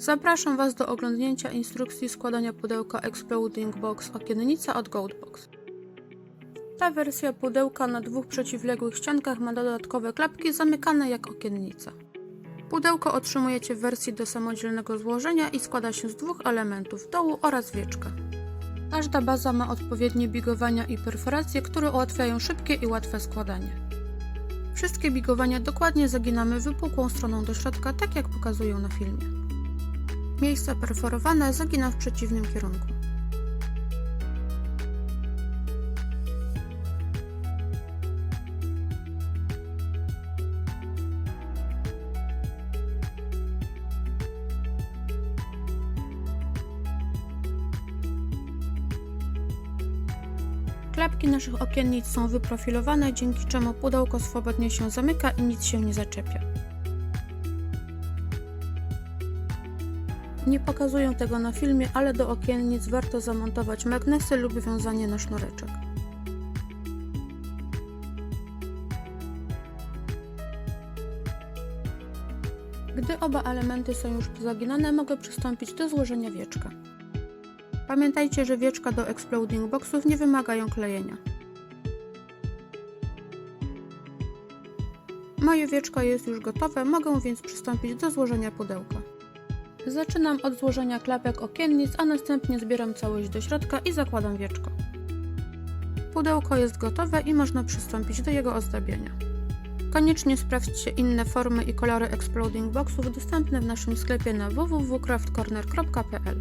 Zapraszam Was do oglądnięcia instrukcji składania pudełka Exploding Box Okiennica od Goldbox. Ta wersja pudełka na dwóch przeciwległych ściankach ma dodatkowe klapki zamykane jak okiennica. Pudełko otrzymujecie w wersji do samodzielnego złożenia i składa się z dwóch elementów, dołu oraz wieczka. Każda baza ma odpowiednie bigowania i perforacje, które ułatwiają szybkie i łatwe składanie. Wszystkie bigowania dokładnie zaginamy wypukłą stroną do środka, tak jak pokazują na filmie. Miejsca perforowane zaginam w przeciwnym kierunku. Klapki naszych okiennic są wyprofilowane, dzięki czemu pudełko swobodnie się zamyka i nic się nie zaczepia. Nie pokazuję tego na filmie, ale do okiennic warto zamontować magnesy lub wiązanie na sznureczek. Gdy oba elementy są już pozaginane, mogę przystąpić do złożenia wieczka. Pamiętajcie, że wieczka do exploding boxów nie wymagają klejenia. Moje wieczko jest już gotowe, mogę więc przystąpić do złożenia pudełka. Zaczynam od złożenia klapek okiennic, a następnie zbieram całość do środka i zakładam wieczko. Pudełko jest gotowe i można przystąpić do jego ozdabiania. Koniecznie sprawdźcie inne formy i kolory exploding boxów dostępne w naszym sklepie na www.craftcorner.pl.